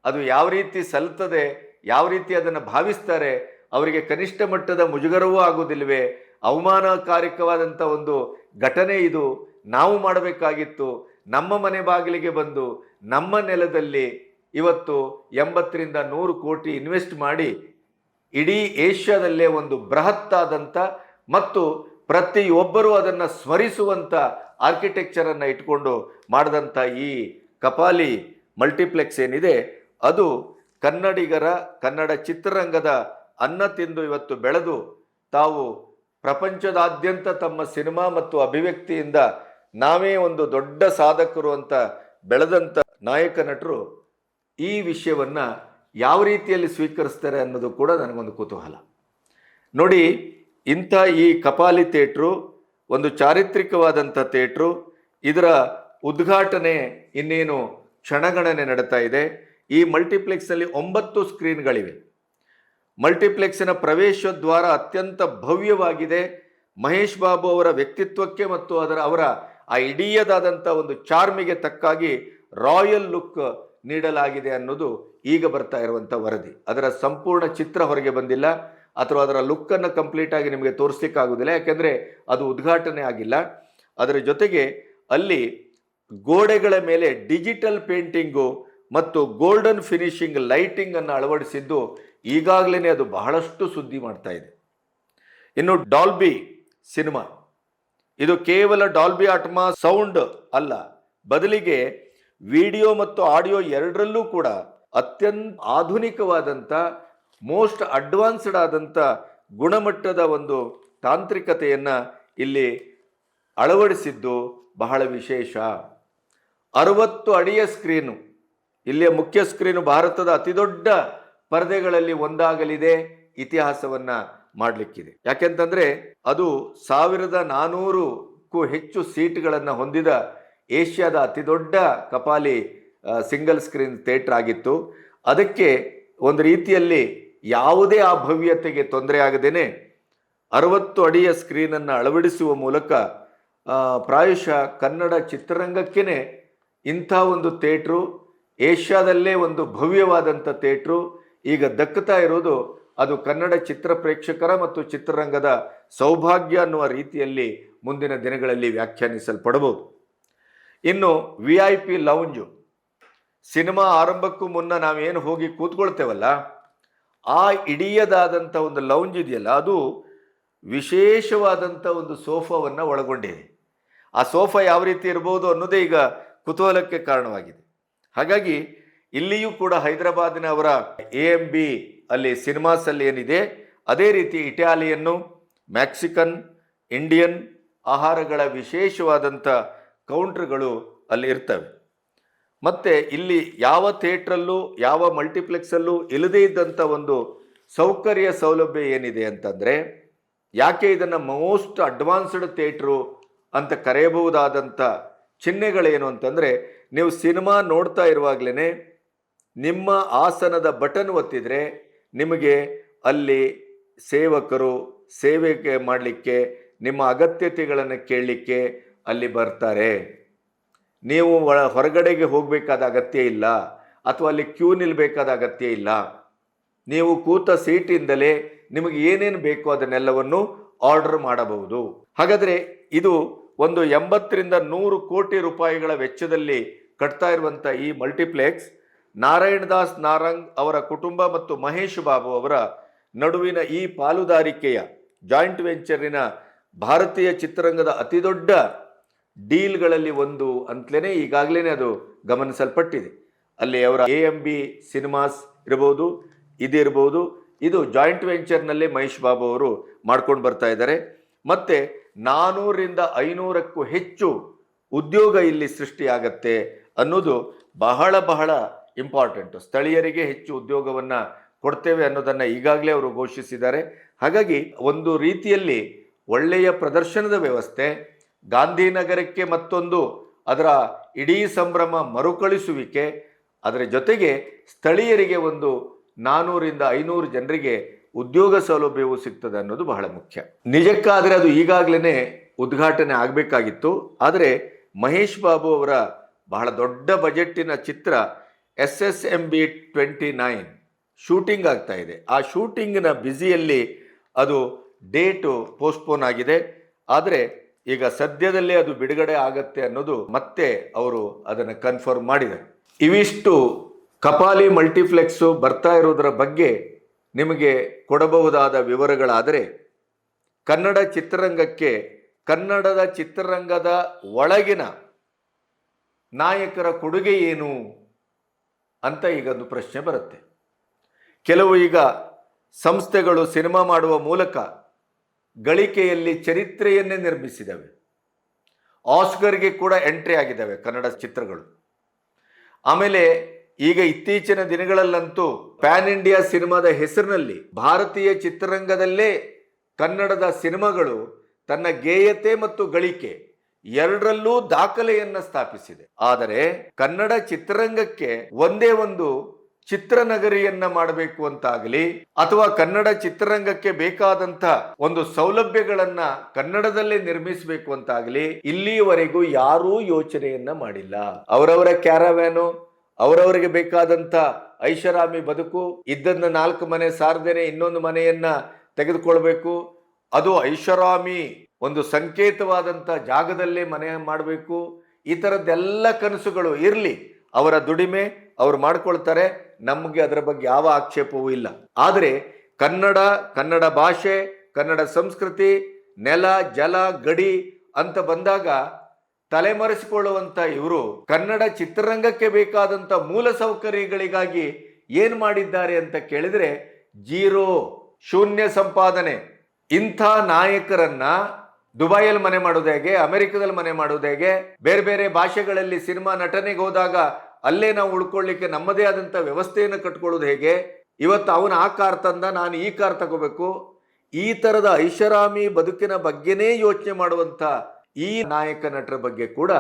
S1: ಅದು ಯಾವ ರೀತಿ ಸಲ್ತದೆ, ಯಾವ ರೀತಿ ಅದನ್ನು ಭಾವಿಸ್ತಾರೆ, ಅವರಿಗೆ ಕನಿಷ್ಠ ಮಟ್ಟದ ಮುಜುಗರವೂ ಆಗೋದಿಲ್ವೆ ಅವಮಾನಕಾರಿಕವಾದಂಥ ಒಂದು ಘಟನೆ ಇದು. ನಾವು ಮಾಡಬೇಕಾಗಿತ್ತು, ನಮ್ಮ ಮನೆ ಬಾಗಿಲಿಗೆ ಬಂದು ನಮ್ಮ ನೆಲದಲ್ಲಿ ಇವತ್ತು ಎಂಬತ್ತರಿಂದ ನೂರು ಕೋಟಿ ಇನ್ವೆಸ್ಟ್ ಮಾಡಿ ಇಡೀ ಏಷ್ಯಾದಲ್ಲೇ ಒಂದು ಬೃಹತ್ತಾದಂಥ ಮತ್ತು ಪ್ರತಿಯೊಬ್ಬರೂ ಅದನ್ನು ಸ್ಮರಿಸುವಂಥ ಆರ್ಕಿಟೆಕ್ಚರನ್ನು ಇಟ್ಕೊಂಡು ಮಾಡಿದಂಥ ಈ ಕಪಾಲಿ ಮಲ್ಟಿಪ್ಲೆಕ್ಸ್ ಏನಿದೆ, ಅದು ಕನ್ನಡಿಗರ ಕನ್ನಡ ಚಿತ್ರರಂಗದ ಅನ್ನ ತಿಂದು ಇವತ್ತು ಬೆಳೆದು ತಾವು ಪ್ರಪಂಚದಾದ್ಯಂತ ತಮ್ಮ ಸಿನಿಮಾ ಮತ್ತು ಅಭಿವ್ಯಕ್ತಿಯಿಂದ ನಾವೇ ಒಂದು ದೊಡ್ಡ ಸಾಧಕರು ಅಂತ ಬೆಳೆದಂಥ ನಾಯಕ ನಟರು ಈ ವಿಷಯವನ್ನು ಯಾವ ರೀತಿಯಲ್ಲಿ ಸ್ವೀಕರಿಸ್ತಾರೆ ಅನ್ನೋದು ಕೂಡ ನನಗೊಂದು ಕುತೂಹಲ. ನೋಡಿ, ಇಂಥ ಈ ಕಪಾಲಿ ಥಿಯೇಟ್ರು, ಒಂದು ಚಾರಿತ್ರಿಕವಾದಂಥ ಥಿಯೇಟ್ರು, ಇದರ ಉದ್ಘಾಟನೆ ಇನ್ನೇನು ಕ್ಷಣಗಣನೆ ನಡೀತಾ ಇದೆ. ಈ ಮಲ್ಟಿಪ್ಲೆಕ್ಸ್ನಲ್ಲಿ ಒಂಬತ್ತು ಸ್ಕ್ರೀನ್ಗಳಿವೆ. ಮಲ್ಟಿಪ್ಲೆಕ್ಸಿನ ಪ್ರವೇಶದ್ವಾರ ಅತ್ಯಂತ ಭವ್ಯವಾಗಿದೆ. ಮಹೇಶ್ ಬಾಬು ಅವರ ವ್ಯಕ್ತಿತ್ವಕ್ಕೆ ಮತ್ತು ಅದರ ಅವರ ಆ ಇಡೀಯದಾದಂಥ ಒಂದು ಚಾರ್ಮಿಗೆ ತಕ್ಕಾಗಿ ರಾಯಲ್ ಲುಕ್ ನೀಡಲಾಗಿದೆ ಅನ್ನೋದು ಈಗ ಬರ್ತಾ ಇರುವಂಥ ವರದಿ. ಅದರ ಸಂಪೂರ್ಣ ಚಿತ್ರ ಹೊರಗೆ ಬಂದಿಲ್ಲ. ಅಥವಾ ಅದರ ಲುಕ್ಕನ್ನು ಕಂಪ್ಲೀಟಾಗಿ ನಿಮಗೆ ತೋರಿಸ್ಲಿಕ್ಕಾಗೋದಿಲ್ಲ. ಯಾಕೆಂದರೆ ಅದು ಉದ್ಘಾಟನೆ ಆಗಿಲ್ಲ. ಅದರ ಜೊತೆಗೆ ಅಲ್ಲಿ ಗೋಡೆಗಳ ಮೇಲೆ ಡಿಜಿಟಲ್ ಪೇಂಟಿಂಗು ಮತ್ತು ಗೋಲ್ಡನ್ ಫಿನಿಶಿಂಗ್ ಲೈಟಿಂಗನ್ನು ಅಳವಡಿಸಿದ್ದು ಈಗಾಗಲೇ ಅದು ಬಹಳಷ್ಟು ಸುದ್ದಿ ಮಾಡ್ತಾ ಇದೆ. ಇನ್ನು ಡಾಲ್ಬಿ ಸಿನಿಮಾ ಇದು ಕೇವಲ ಡಾಲ್ಬಿ ಆಟ್ಮಾ ಸೌಂಡ್ ಅಲ್ಲ. ಬದಲಿಗೆ ವಿಡಿಯೋ ಮತ್ತು ಆಡಿಯೋ ಎರಡರಲ್ಲೂ ಕೂಡ ಅತ್ಯಂತ ಆಧುನಿಕವಾದಂಥ ಮೋಸ್ಟ್ ಅಡ್ವಾನ್ಸ್ಡ್ ಆದಂಥ ಗುಣಮಟ್ಟದ ಒಂದು ತಾಂತ್ರಿಕತೆಯನ್ನು ಇಲ್ಲಿ ಅಳವಡಿಸಿದ್ದು ಬಹಳ ವಿಶೇಷ. ಅರವತ್ತು ಅಡಿಯ ಸ್ಕ್ರೀನು, ಇಲ್ಲಿಯ ಮುಖ್ಯ ಸ್ಕ್ರೀನು ಭಾರತದ ಅತಿದೊಡ್ಡ ಪರದೆಗಳಲ್ಲಿ ಒಂದಾಗಲಿದೆ ಇತಿಹಾಸವನ್ನ ಮಾಡಲಿಕ್ಕಿದೆ. ಯಾಕೆಂತಂದ್ರೆ ಅದು ಸಾವಿರದ ನಾನೂರಕ್ಕೂ ಹೆಚ್ಚು ಸೀಟ್ಗಳನ್ನು ಹೊಂದಿದ ಏಷ್ಯಾದ ಅತಿದೊಡ್ಡ ಕಪಾಲಿ ಸಿಂಗಲ್ ಸ್ಕ್ರೀನ್ ಥಿಯೇಟರ್ ಆಗಿತ್ತು. ಅದಕ್ಕೆ ಒಂದು ರೀತಿಯಲ್ಲಿ ಯಾವುದೇ ಆ ಭವ್ಯತೆಗೆ ತೊಂದರೆ ಆಗದೇನೆ ಅರವತ್ತು ಅಡಿಯ ಸ್ಕ್ರೀನನ್ನು ಅಳವಡಿಸುವ ಮೂಲಕ ಪ್ರಾಯಶಃ ಕನ್ನಡ ಚಿತ್ರರಂಗಕ್ಕೇ ಇಂಥ ಒಂದು ಥಿಯೇಟ್ರು ಏಷ್ಯಾದಲ್ಲೇ ಒಂದು ಭವ್ಯವಾದಂಥ ಥಿಯೇಟ್ರು ಈಗ ದಕ್ಕುತ್ತಾ ಇರೋದು ಅದು ಕನ್ನಡ ಚಿತ್ರ ಪ್ರೇಕ್ಷಕರ ಮತ್ತು ಚಿತ್ರರಂಗದ ಸೌಭಾಗ್ಯ ಅನ್ನುವ ರೀತಿಯಲ್ಲಿ ಮುಂದಿನ ದಿನಗಳಲ್ಲಿ ವ್ಯಾಖ್ಯಾನಿಸಲ್ಪಡಬಹುದು. ಇನ್ನು V I P lounge cinema ಆರಂಭಕ್ಕೂ ಮುನ್ನ ನಾವೇನು ಹೋಗಿ ಕೂತ್ಕೊಳ್ತೇವಲ್ಲ, ಆ ಇಡಿಯದಾದಂಥ ಒಂದು ಲೌಂಜ್ ಇದೆಯಲ್ಲ, ಅದು ವಿಶೇಷವಾದಂಥ ಒಂದು ಸೋಫಾವನ್ನು ಒಳಗೊಂಡಿದೆ. ಆ ಸೋಫಾ ಯಾವ ರೀತಿ ಇರ್ಬೋದು ಅನ್ನೋದೇ ಈಗ ಕುತೂಹಲಕ್ಕೆ ಕಾರಣವಾಗಿದೆ. ಹಾಗಾಗಿ ಇಲ್ಲಿಯೂ ಕೂಡ ಹೈದರಾಬಾದಿನ ಅವರ ಎ ಎಂ ಬಿ ಅಲ್ಲಿ ಸಿನಿಮಾಸಲ್ಲಿ ಏನಿದೆ, ಅದೇ ರೀತಿ ಇಟಾಲಿಯನ್ನು ಮ್ಯಾಕ್ಸಿಕನ್ ಇಂಡಿಯನ್ ಆಹಾರಗಳ ವಿಶೇಷವಾದಂಥ ಕೌಂಟ್ರ್ಗಳು ಅಲ್ಲಿ ಇರ್ತವೆ. ಮತ್ತು ಇಲ್ಲಿ ಯಾವ ಥಿಯೇಟ್ರಲ್ಲೂ, ಯಾವ ಮಲ್ಟಿಪ್ಲೆಕ್ಸಲ್ಲೂ ಇಲ್ಲದೇ ಇದ್ದಂಥ ಒಂದು ಸೌಕರ್ಯ ಸೌಲಭ್ಯ ಏನಿದೆ ಅಂತಂದರೆ, ಯಾಕೆ ಇದನ್ನು ಮೋಸ್ಟ್ ಅಡ್ವಾನ್ಸ್ಡ್ ಥಿಯೇಟ್ರು ಅಂತ ಕರೆಯಬಹುದಾದಂಥ ಚಿಹ್ನೆಗಳೇನು ಅಂತಂದರೆ, ನೀವು ಸಿನಿಮಾ ನೋಡ್ತಾ ಇರುವಾಗಲೇ ನಿಮ್ಮ ಆಸನದ ಬಟನ್ ಒತ್ತಿದರೆ ನಿಮಗೆ ಅಲ್ಲಿ ಸೇವಕರು ಸೇವೆ ಮಾಡಲಿಕ್ಕೆ, ನಿಮ್ಮ ಅಗತ್ಯತೆಗಳನ್ನು ಕೇಳಲಿಕ್ಕೆ ಅಲ್ಲಿ ಬರ್ತಾರೆ. ನೀವು ಹೊರಗಡೆಗೆ ಹೋಗಬೇಕಾದ ಅಗತ್ಯ ಇಲ್ಲ, ಅಥವಾ ಅಲ್ಲಿ ಕ್ಯೂ ನಿಲ್ಲಬೇಕಾದ ಅಗತ್ಯ ಇಲ್ಲ. ನೀವು ಕೂತ ಸೀಟಿಂದಲೇ ನಿಮಗೆ ಏನೇನು ಬೇಕೋ ಅದನ್ನೆಲ್ಲವನ್ನು ಆರ್ಡರ್ ಮಾಡಬಹುದು. ಹಾಗಾದರೆ ಇದು ಒಂದು ಎಂಬತ್ತರಿಂದ ನೂರು ಕೋಟಿ ರೂಪಾಯಿಗಳ ವೆಚ್ಚದಲ್ಲಿ ಕಟ್ತಾ ಇರುವಂಥ ಈ ಮಲ್ಟಿಪ್ಲೆಕ್ಸ್ ನಾರಾಯಣದಾಸ್ ನಾರಂಗ್ ಅವರ ಕುಟುಂಬ ಮತ್ತು ಮಹೇಶ್ ಬಾಬು ಅವರ ನಡುವಿನ ಈ ಪಾಲುದಾರಿಕೆಯ ಜಾಯಿಂಟ್ ವೆಂಚರಿನ ಭಾರತೀಯ ಚಿತ್ರರಂಗದ ಅತಿದೊಡ್ಡ ಡೀಲ್ಗಳಲ್ಲಿ ಒಂದು ಅಂತಲೇ ಈಗಾಗಲೇ ಅದು ಗಮನಿಸಲ್ಪಟ್ಟಿದೆ. ಅಲ್ಲಿ ಅವರ ಎ ಎಂ ಬಿ ಸಿನಿಮಾಸ್ ಇರ್ಬೋದು ಇದಿರ್ಬೋದು ಇದು ಜಾಯಿಂಟ್ ವೆಂಚರ್ನಲ್ಲಿ ಮಹೇಶ್ ಬಾಬು ಅವರು ಮಾಡ್ಕೊಂಡು ಬರ್ತಾ ಇದ್ದಾರೆ. ಮತ್ತು ನಾನೂರರಿಂದ ಐನೂರಕ್ಕೂ ಹೆಚ್ಚು ಉದ್ಯೋಗ ಇಲ್ಲಿ ಸೃಷ್ಟಿಯಾಗತ್ತೆ ಅನ್ನೋದು ಬಹಳ ಬಹಳ ಇಂಪಾರ್ಟೆಂಟು. ಸ್ಥಳೀಯರಿಗೆ ಹೆಚ್ಚು ಉದ್ಯೋಗವನ್ನು ಕೊಡ್ತೇವೆ ಅನ್ನೋದನ್ನು ಈಗಾಗಲೇ ಅವರು ಘೋಷಿಸಿದ್ದಾರೆ. ಹಾಗಾಗಿ ಒಂದು ರೀತಿಯಲ್ಲಿ ಒಳ್ಳೆಯ ಪ್ರದರ್ಶನದ ವ್ಯವಸ್ಥೆ ಗಾಂಧಿನಗರಕ್ಕೆ ಮತ್ತೊಂದು, ಅದರ ಇಡೀ ಸಂಭ್ರಮ ಮರುಕಳಿಸುವಿಕೆ, ಅದರ ಜೊತೆಗೆ ಸ್ಥಳೀಯರಿಗೆ ಒಂದು ನಾನ್ನೂರಿಂದ ಐನೂರು ಜನರಿಗೆ ಉದ್ಯೋಗ ಸೌಲಭ್ಯವೂ ಸಿಗ್ತದೆ ಅನ್ನೋದು ಬಹಳ ಮುಖ್ಯ. ನಿಜಕ್ಕಾದರೆ ಅದು ಈಗಾಗಲೇ ಉದ್ಘಾಟನೆ ಆಗಬೇಕಾಗಿತ್ತು. ಆದರೆ ಮಹೇಶ್ ಬಾಬು ಅವರ ಬಹಳ ದೊಡ್ಡ ಬಜೆಟ್ಟಿನ ಚಿತ್ರ S S M B twenty nine shooting ಆಗ್ತಾ ಇದೆ. ಆ ಶೂಟಿಂಗಿನ ಬ್ಯುಸಿಯಲ್ಲಿ ಅದು ಡೇಟು ಪೋಸ್ಟ್ಪೋನ್ ಆಗಿದೆ. ಆದರೆ ಈಗ ಸದ್ಯದಲ್ಲೇ ಅದು ಬಿಡುಗಡೆ ಆಗತ್ತೆ ಅನ್ನೋದು ಮತ್ತೆ ಅವರು ಅದನ್ನು ಕನ್ಫರ್ಮ್ ಮಾಡಿದ್ದಾರೆ. ಇವಿಷ್ಟು ಕಪಾಲಿ ಮಲ್ಟಿಪ್ಲೆಕ್ಸು ಬರ್ತಾ ಇರೋದರ ಬಗ್ಗೆ ನಿಮಗೆ ಕೊಡಬಹುದಾದ ವಿವರಗಳಾದರೆ ಕನ್ನಡ ಚಿತ್ರರಂಗಕ್ಕೆ ಕನ್ನಡದ ಚಿತ್ರರಂಗದ ಒಳಗಿನ ನಾಯಕರ ಕೊಡುಗೆ ಏನು ಅಂತ ಈಗ ಒಂದು ಪ್ರಶ್ನೆ ಬರುತ್ತೆ. ಕೆಲವು ಈಗ ಸಂಸ್ಥೆಗಳು ಸಿನಿಮಾ ಮಾಡುವ ಮೂಲಕ ಗಳಿಕೆಯಲ್ಲಿ ಚರಿತ್ರೆಯನ್ನೇ ನಿರ್ಮಿಸಿದವೆ. ಆಸ್ಕರ್ಗೆ ಕೂಡ ಎಂಟ್ರಿ ಆಗಿದ್ದಾವೆ ಕನ್ನಡ ಚಿತ್ರಗಳು. ಆಮೇಲೆ ಈಗ ಇತ್ತೀಚಿನ ದಿನಗಳಲ್ಲಂತೂ ಪ್ಯಾನ್ ಇಂಡಿಯಾ ಸಿನಿಮಾದ ಹೆಸರಿನಲ್ಲಿ ಭಾರತೀಯ ಚಿತ್ರರಂಗದಲ್ಲೇ ಕನ್ನಡದ ಸಿನಿಮಾಗಳು ತನ್ನ ಗೇಯತೆ ಮತ್ತು ಗಳಿಕೆ ಎರಡರಲ್ಲೂ ದಾಖಲೆಯನ್ನ ಸ್ಥಾಪಿಸಿದೆ. ಆದರೆ ಕನ್ನಡ ಚಿತ್ರರಂಗಕ್ಕೆ ಒಂದೇ ಒಂದು ಚಿತ್ರನಗರಿಯನ್ನ ಮಾಡಬೇಕು ಅಂತಾಗಲಿ, ಅಥವಾ ಕನ್ನಡ ಚಿತ್ರರಂಗಕ್ಕೆ ಬೇಕಾದಂತ ಒಂದು ಸೌಲಭ್ಯಗಳನ್ನ ಕನ್ನಡದಲ್ಲೇ ನಿರ್ಮಿಸಬೇಕು ಅಂತಾಗಲಿ ಇಲ್ಲಿಯವರೆಗೂ ಯಾರೂ ಯೋಚನೆಯನ್ನ ಮಾಡಿಲ್ಲ. ಅವರವರ ಕ್ಯಾರವ್ಯಾನು, ಅವರವರಿಗೆ ಬೇಕಾದಂತ ಐಷಾರಾಮಿ ಬದುಕು ಇದ್ದನ್ನ ನಾಲ್ಕು ಮನೆ ಸಾರದೇನೆ ಇನ್ನೊಂದು ಮನೆಯನ್ನ ತೆಗೆದುಕೊಳ್ಬೇಕು. ಅದು ಐಷಾರಾಮಿ ಒಂದು ಸಂಕೇತವಾದಂತ ಜಾಗದಲ್ಲೇ ಮನೆ ಮಾಡಬೇಕು. ಈ ಥರದ್ದೆಲ್ಲ ಕನಸುಗಳು ಇರಲಿ, ಅವರ ದುಡಿಮೆ, ಅವ್ರು ಮಾಡ್ಕೊಳ್ತಾರೆ. ನಮಗೆ ಅದರ ಬಗ್ಗೆ ಯಾವ ಆಕ್ಷೇಪವೂ ಇಲ್ಲ. ಆದರೆ ಕನ್ನಡ ಕನ್ನಡ ಭಾಷೆ, ಕನ್ನಡ ಸಂಸ್ಕೃತಿ, ನೆಲ, ಜಲ, ಗಡಿ ಅಂತ ಬಂದಾಗ ತಲೆಮರೆಸಿಕೊಳ್ಳುವಂತ ಇವರು ಕನ್ನಡ ಚಿತ್ರರಂಗಕ್ಕೆ ಬೇಕಾದಂತ ಮೂಲ ಸೌಕರ್ಯಗಳಿಗಾಗಿ ಏನ್ ಮಾಡಿದ್ದಾರೆ ಅಂತ ಕೇಳಿದ್ರೆ ಜೀರೋ, ಶೂನ್ಯ ಸಂಪಾದನೆ. ಇಂಥ ನಾಯಕರನ್ನ ದುಬೈಯಲ್ಲಿ ಮನೆ ಮಾಡೋದು ಹೇಗೆ, ಅಮೆರಿಕದಲ್ಲಿ ಮನೆ ಮಾಡೋದು ಹೇಗೆ, ಬೇರೆ ಬೇರೆ ಭಾಷೆಗಳಲ್ಲಿ ಸಿನಿಮಾ ನಟನೆಗೆ ಹೋದಾಗ ಅಲ್ಲೇ ನಾವು ಉಳ್ಕೊಳ್ಳಿಕ್ಕೆ ನಮ್ಮದೇ ಆದಂಥ ವ್ಯವಸ್ಥೆಯನ್ನು ಕಟ್ಕೊಳ್ಳೋದು ಹೇಗೆ? ಇವತ್ತು ಅವನು ಆ ಕಾರ್ ತಂದ, ನಾನು ಈ ಕಾರ್ ತಗೋಬೇಕು. ಈ ತರದ ಐಷಾರಾಮಿ ಬದುಕಿನ ಬಗ್ಗೆನೇ ಯೋಚನೆ ಮಾಡುವಂತ ಈ ನಾಯಕ ನಟರ ಬಗ್ಗೆ ಕೂಡ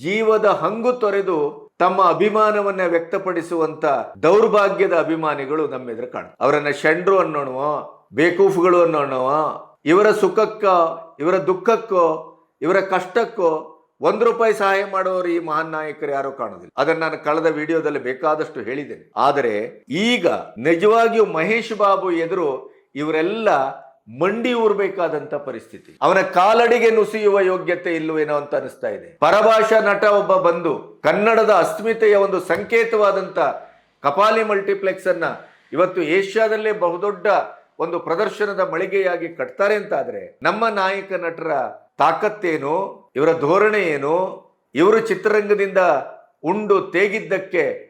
S1: ಜೀವದ ಹಂಗು ತೊರೆದು ತಮ್ಮ ಅಭಿಮಾನವನ್ನ ವ್ಯಕ್ತಪಡಿಸುವಂತ ದೌರ್ಭಾಗ್ಯದ ಅಭಿಮಾನಿಗಳು ನಮ್ಮೆದುರು ಕಾಣ ಅವರನ್ನ ಷಂಡ್ರು ಅನ್ನೋಣವ ಬೇಕೂಫ್ಗಳು ಅನ್ನೋಣವ ಇವರ ಸುಖಕ್ಕೋ, ಇವರ ದುಃಖಕ್ಕೋ, ಇವರ ಕಷ್ಟಕ್ಕೋ ಒಂದು ರೂಪಾಯಿ ಸಹಾಯ ಮಾಡುವವರು ಈ ಮಹಾನ್ ನಾಯಕರು ಯಾರು ಕಾಣೋದಿಲ್ಲ. ಅದನ್ನ ನಾನು ಕಳೆದ ವಿಡಿಯೋದಲ್ಲಿ ಬೇಕಾದಷ್ಟು ಹೇಳಿದ್ದೇನೆ. ಆದರೆ ಈಗ ನಿಜವಾಗಿಯೂ ಮಹೇಶ್ ಬಾಬು ಎದುರು ಇವರೆಲ್ಲ ಮಂಡಿ ಊರ್ಬೇಕಾದಂತ ಪರಿಸ್ಥಿತಿ. ಅವನ ಕಾಲಡಿಗೆ ನುಸಿಯುವ ಯೋಗ್ಯತೆ ಇಲ್ಲವೇನೋ ಅಂತ ಅನಿಸ್ತಾ ಇದೆ. ಪರಭಾಷಾ ನಟ ಒಬ್ಬ ಬಂದು ಕನ್ನಡದ ಅಸ್ಮಿತೆಯ ಒಂದು ಸಂಕೇತವಾದಂತ ಕಪಾಲಿ ಮಲ್ಟಿಪ್ಲೆಕ್ಸ್ ಅನ್ನ ಇವತ್ತು ಏಷ್ಯಾದಲ್ಲೇ ಬಹುದೊಡ್ಡ ಒಂದು ಪ್ರದರ್ಶನದ ಮಳಿಗೆಯಾಗಿ ಕಟ್ತಾರೆ ಅಂತಾದ್ರೆ ನಮ್ಮ ನಾಯಕ ನಟರ ತಾಕತ್ತೇನು? ಇವರ ಧೋರಣೆ ಏನು? ಇವರು ಚಿತ್ರರಂಗದಿಂದ ಉಂಡು ತೇಗಿದ್ದಕ್ಕೆ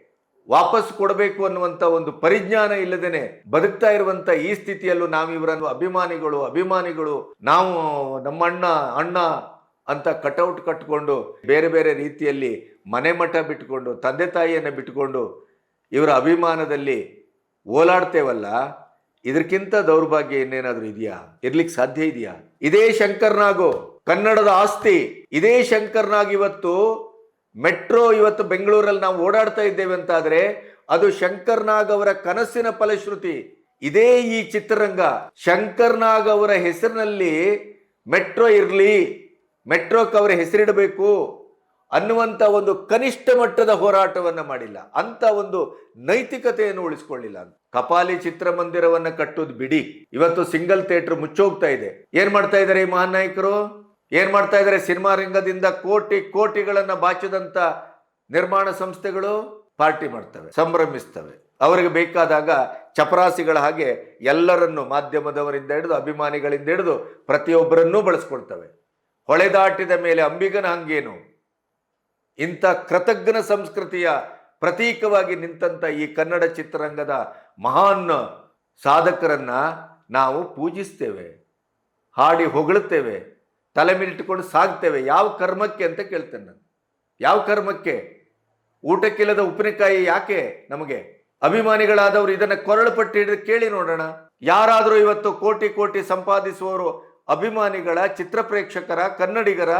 S1: ವಾಪಸ್ ಕೊಡಬೇಕು ಅನ್ನುವಂತ ಒಂದು ಪರಿಜ್ಞಾನ ಇಲ್ಲದೇನೆ ಬದುಕ್ತಾ ಇರುವಂತ ಈ ಸ್ಥಿತಿಯಲ್ಲೂ ನಾವು ಇವರನ್ನು ಅಭಿಮಾನಿಗಳು ಅಭಿಮಾನಿಗಳು, ನಾವು ನಮ್ಮ ಅಣ್ಣ ಅಣ್ಣ ಅಂತ ಕಟೌಟ್ ಕಟ್ಕೊಂಡು ಬೇರೆ ಬೇರೆ ರೀತಿಯಲ್ಲಿ ಮನೆ ಮಠ ಬಿಟ್ಕೊಂಡು, ತಂದೆ ತಾಯಿಯನ್ನು ಬಿಟ್ಕೊಂಡು ಇವರ ಅಭಿಮಾನದಲ್ಲಿ ಓಲಾಡ್ತೇವಲ್ಲ? ಇದಕ್ಕಿಂತ ದೌರ್ಭಾಗ್ಯ ಇನ್ನೇನಾದರೂ ಇದೆಯಾ? ಇರ್ಲಿಕ್ಕೆ ಸಾಧ್ಯ ಇದೆಯಾ? ಇದೇ ಶಂಕರ್ನಾಗು ಕನ್ನಡದ ಆಸ್ತಿ. ಇದೇ ಶಂಕರ್ನಾಗ್ ಇವತ್ತು ಮೆಟ್ರೋ ಇವತ್ತು ಬೆಂಗಳೂರಲ್ಲಿ ನಾವು ಓಡಾಡ್ತಾ ಇದ್ದೇವೆ ಅಂತಾದ್ರೆ ಅದು ಶಂಕರ್ನಾಗ್ ಅವರ ಕನಸಿನ ಫಲಶ್ರುತಿ. ಇದೇ ಈ ಚಿತ್ರರಂಗ. ಶಂಕರ್ನಾಗ್ ಅವರ ಹೆಸರಿನಲ್ಲಿ ಮೆಟ್ರೋ ಇರಲಿ, ಮೆಟ್ರೋಕ್ ಅವರ ಹೆಸರಿಡಬೇಕು ಅನ್ನುವಂಥ ಒಂದು ಕನಿಷ್ಠ ಮಟ್ಟದ ಹೋರಾಟವನ್ನ ಮಾಡಿಲ್ಲ. ಅಂತ ಒಂದು ನೈತಿಕತೆಯನ್ನು ಉಳಿಸ್ಕೊಳ್ಳಿಲ್ಲ ಕಪಾಲಿ ಚಿತ್ರಮಂದಿರವನ್ನ ಕಟ್ಟೋದು ಬಿಡಿ. ಇವತ್ತು ಸಿಂಗಲ್ ಥಿಯೇಟರ್ ಮುಚ್ಚೋಗ್ತಾ ಇದೆ. ಏನ್ ಮಾಡ್ತಾ ಇದ್ದಾರೆ ಈ ಮಹಾನ್ ನಾಯಕರು? ಏನ್ ಮಾಡ್ತಾ ಇದ್ದಾರೆ? ಸಿನಿಮಾ ರಂಗದಿಂದ ಕೋಟಿ ಕೋಟಿಗಳನ್ನು ಬಾಚಿದಂಥ ನಿರ್ಮಾಣ ಸಂಸ್ಥೆಗಳು ಪಾರ್ಟಿ ಮಾಡ್ತವೆ, ಸಂಭ್ರಮಿಸ್ತವೆ. ಅವರಿಗೆ ಬೇಕಾದಾಗ ಚಪರಾಸಿಗಳ ಹಾಗೆ ಎಲ್ಲರನ್ನು ಮಾಧ್ಯಮದವರಿಂದ ಹಿಡಿದು, ಅಭಿಮಾನಿಗಳಿಂದ ಹಿಡಿದು ಪ್ರತಿಯೊಬ್ಬರನ್ನೂ ಬಳಸ್ಕೊಳ್ತವೆ. ಹೊಳೆದಾಟಿದ ಮೇಲೆ ಅಂಬಿಗನ ಹಂಗೇನು? ಇಂಥ ಕೃತಜ್ಞ ಸಂಸ್ಕೃತಿಯ ಪ್ರತೀಕವಾಗಿ ನಿಂತಂಥ ಈ ಕನ್ನಡ ಚಿತ್ರರಂಗದ ಮಹಾನ್ ಸಾಧಕರನ್ನ ನಾವು ಪೂಜಿಸ್ತೇವೆ, ಹಾಡಿ ಹೊಗಳುತ್ತೇವೆ ತಲೆ ಮೇಲಿಟ್ಟುಕೊಂಡು ಸಾಗ್ತೇವೆ ಯಾವ ಕರ್ಮಕ್ಕೆ ಅಂತ ಕೇಳ್ತೇನೆ ನಾನು. ಯಾವ ಕರ್ಮಕ್ಕೆ? ಊಟಕ್ಕಿಲ್ಲದ ಉಪ್ಪಿನಕಾಯಿ ಯಾಕೆ ನಮಗೆ? ಅಭಿಮಾನಿಗಳಾದವರು ಇದನ್ನ ಕೊರಳು ಪಟ್ಟಿ ಹಿಡಿದು ಕೇಳಿ ನೋಡೋಣ. ಯಾರಾದರೂ ಇವತ್ತು ಕೋಟಿ ಕೋಟಿ ಸಂಪಾದಿಸುವವರು ಅಭಿಮಾನಿಗಳ, ಚಿತ್ರ ಪ್ರೇಕ್ಷಕರ, ಕನ್ನಡಿಗರ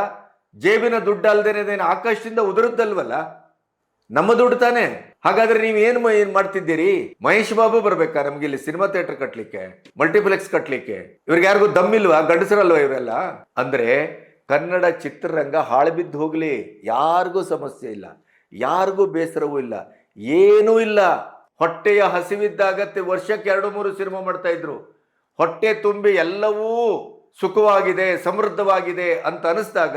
S1: ಜೇಬಿನ ದುಡ್ಡು ಅಲ್ದೇನೆ ಆಕಾಶದಿಂದ ಉದುರುತ್ತಲ್ವಲ್ಲ ನಮ್ಮ ದುಡ್ಡು ತಾನೆ. ಹಾಗಾದ್ರೆ ನೀವು ಏನು ಏನ್ ಮಾಡ್ತಿದ್ದೀರಿ? ಮಹೇಶ್ ಬಾಬು ಬರ್ಬೇಕಾ ನಮ್ಗೆ ಇಲ್ಲಿ ಸಿನಿಮಾ ಥಿಯೇಟರ್ ಕಟ್ಲಿಕ್ಕೆ? ಮಲ್ಟಿಪ್ಲೆಕ್ಸ್ ಕಟ್ಲಿಕ್ಕೆ? ಇವ್ರಿಗೆ ಯಾರಿಗೂ ದಮ್ಮಿಲ್ವಾ ಗಂಡಸರಲ್ವಾ ಇವರೆಲ್ಲ? ಅಂದ್ರೆ ಕನ್ನಡ ಚಿತ್ರರಂಗ ಹಾಳುಬಿದ್ದು ಹೋಗ್ಲಿ. ಯಾರಿಗೂ ಸಮಸ್ಯೆ ಇಲ್ಲ. ಯಾರಿಗೂ ಬೇಸರವೂ ಇಲ್ಲ. ಏನೂ ಇಲ್ಲ. ಹೊಟ್ಟೆಯ ಹಸಿವಿದ್ದಾಗತ್ತೆ ವರ್ಷಕ್ಕೆ ಎರಡು ಮೂರು ಸಿನಿಮಾ ಮಾಡ್ತಾ ಇದ್ರು. ಹೊಟ್ಟೆ ತುಂಬಿ ಎಲ್ಲವೂ ಸುಖವಾಗಿದೆ, ಸಮೃದ್ಧವಾಗಿದೆ ಅಂತ ಅನಿಸ್ದಾಗ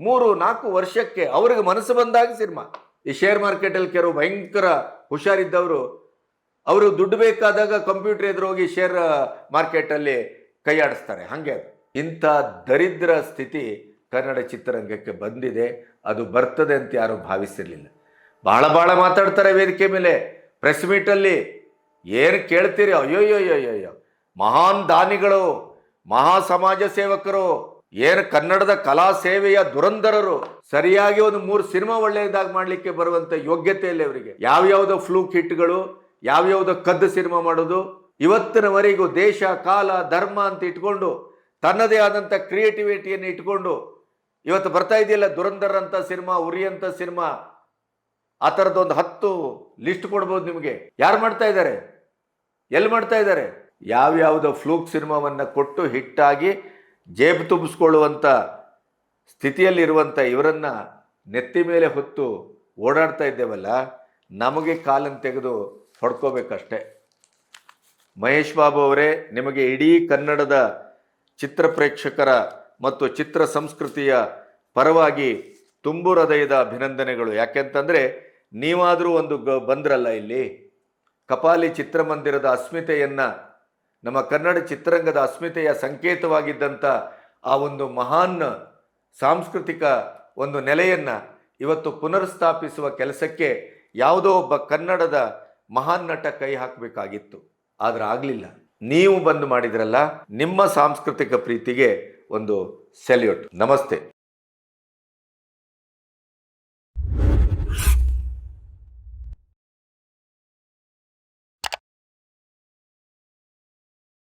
S1: ಮೂರು ನಾಲ್ಕು ವರ್ಷಕ್ಕೆ ಅವ್ರಿಗೆ ಮನಸ್ಸು ಬಂದಾಗ ಸಿನಿಮಾ. ಈ ಶೇರ್ ಮಾರ್ಕೆಟಲ್ಲಿ ಕೆಲವು ಭಯಂಕರ ಹುಷಾರಿದ್ದವರು, ಅವರು ದುಡ್ಡು ಬೇಕಾದಾಗ ಕಂಪ್ಯೂಟರ್ ಎದುರು ಹೋಗಿ ಶೇರ್ ಮಾರ್ಕೆಟಲ್ಲಿ ಕೈ ಆಡಿಸ್ತಾರೆ. ಹಾಗೆ ಇಂಥ ದರಿದ್ರ ಸ್ಥಿತಿ ಕನ್ನಡ ಚಿತ್ರರಂಗಕ್ಕೆ ಬಂದಿದೆ. ಅದು ಬರ್ತದೆ ಅಂತ ಯಾರು ಭಾವಿಸಿರಲಿಲ್ಲ. ಬಹಳ ಬಹಳ ಮಾತಾಡ್ತಾರೆ ವೇದಿಕೆ ಮೇಲೆ. ಪ್ರೆಸ್ ಮೀಟಲ್ಲಿ ಏನು ಕೇಳ್ತೀರಿ? ಅಯ್ಯೋಯ್ಯೋಯ್ಯೋಯ್ಯೋ ಮಹಾನ್ ದಾನಿಗಳು ಮಹಾ ಸಮಾಜ ಸೇವಕರು ಏನು ಕನ್ನಡದ ಕಲಾ ಸೇವೆಯ ದುರಂಧರರು ಸರಿಯಾಗಿ ಒಂದು ಮೂರು ಸಿನಿಮಾ ಒಳ್ಳೆಯದಾಗಿ ಮಾಡಲಿಕ್ಕೆ ಬರುವಂಥ ಯೋಗ್ಯತೆ ಇಲ್ಲ ಇವರಿಗೆ. ಯಾವ್ಯಾವುದೋ ಫ್ಲೂಕ್ ಹಿಟ್ಗಳು, ಯಾವ್ಯಾವುದೋ ಕದ್ದು ಸಿನಿಮಾ ಮಾಡೋದು, ಇವತ್ತಿನವರೆಗೂ ದೇಶ, ಕಾಲ, ಧರ್ಮ ಅಂತ ಇಟ್ಕೊಂಡು, ತನ್ನದೇ ಆದಂಥ ಕ್ರಿಯೇಟಿವಿಟಿಯನ್ನು ಇಟ್ಕೊಂಡು, ಇವತ್ತು ಬರ್ತಾ ಇದೆಯಲ್ಲ ದುರಂಧರ್ ಅಂತ ಸಿನಿಮಾ ಉರಿ ಅಂತ ಸಿನಿಮಾ, ಆ ಥರದ್ದೊಂದು ಹತ್ತು ಲಿಸ್ಟ್ ಕೊಡ್ಬೋದು ನಿಮಗೆ. ಯಾರು ಮಾಡ್ತಾ ಇದ್ದಾರೆ? ಎಲ್ಲಿ ಮಾಡ್ತಾ ಇದ್ದಾರೆ? ಯಾವ್ಯಾವುದೋ ಫ್ಲೂಕ್ ಸಿನಿಮಾವನ್ನು ಕೊಟ್ಟು ಹಿಟ್ಟಾಗಿ ಜೇಬು ತುಂಬಿಸ್ಕೊಳ್ಳುವಂಥ ಸ್ಥಿತಿಯಲ್ಲಿರುವಂಥ ಇವರನ್ನ ನೆತ್ತಿ ಮೇಲೆ ಹೊತ್ತು ಓಡಾಡ್ತಾ ಇದ್ದೇವಲ್ಲ, ನಮಗೆ ಕಾಲನ್ನು ತೆಗೆದು ಹೊಡ್ಕೋಬೇಕಷ್ಟೆ. ಮಹೇಶ್ ಬಾಬು ಅವರೇ, ನಿಮಗೆ ಇಡೀ ಕನ್ನಡದ ಚಿತ್ರ ಪ್ರೇಕ್ಷಕರ ಮತ್ತು ಚಿತ್ರ ಸಂಸ್ಕೃತಿಯ ಪರವಾಗಿ ತುಂಬು ಹೃದಯದ ಅಭಿನಂದನೆಗಳು. ಯಾಕೆಂತಂದರೆ, ನೀವಾದರೂ ಒಂದು ಗ ಬಂದ್ರಲ್ಲ ಇಲ್ಲಿ. ಕಪಾಲಿ ಚಿತ್ರಮಂದಿರದ ಅಸ್ಮಿತೆಯನ್ನು ನಮ್ಮ ಕನ್ನಡ ಚಿತ್ರರಂಗದ ಅಸ್ಮಿತೆಯ ಸಂಕೇತವಾಗಿದ್ದಂಥ ಆ ಒಂದು ಮಹಾನ್ ಸಾಂಸ್ಕೃತಿಕ ಒಂದು ನೆಲೆಯನ್ನು ಇವತ್ತು ಪುನರ್ಸ್ಥಾಪಿಸುವ ಕೆಲಸಕ್ಕೆ ಯಾವುದೋ ಒಬ್ಬ ಕನ್ನಡದ ಮಹಾನ್ ನಟ ಕೈ ಹಾಕಬೇಕಾಗಿತ್ತು. ಆದರೆ ಆಗಲಿಲ್ಲ. ನೀವು ಬಂದು ಮಾಡಿದ್ರಲ್ಲ ನಿಮ್ಮ ಸಾಂಸ್ಕೃತಿಕ ಪ್ರೀತಿಗೆ ಒಂದು ಸೆಲ್ಯೂಟ್. ನಮಸ್ತೆ.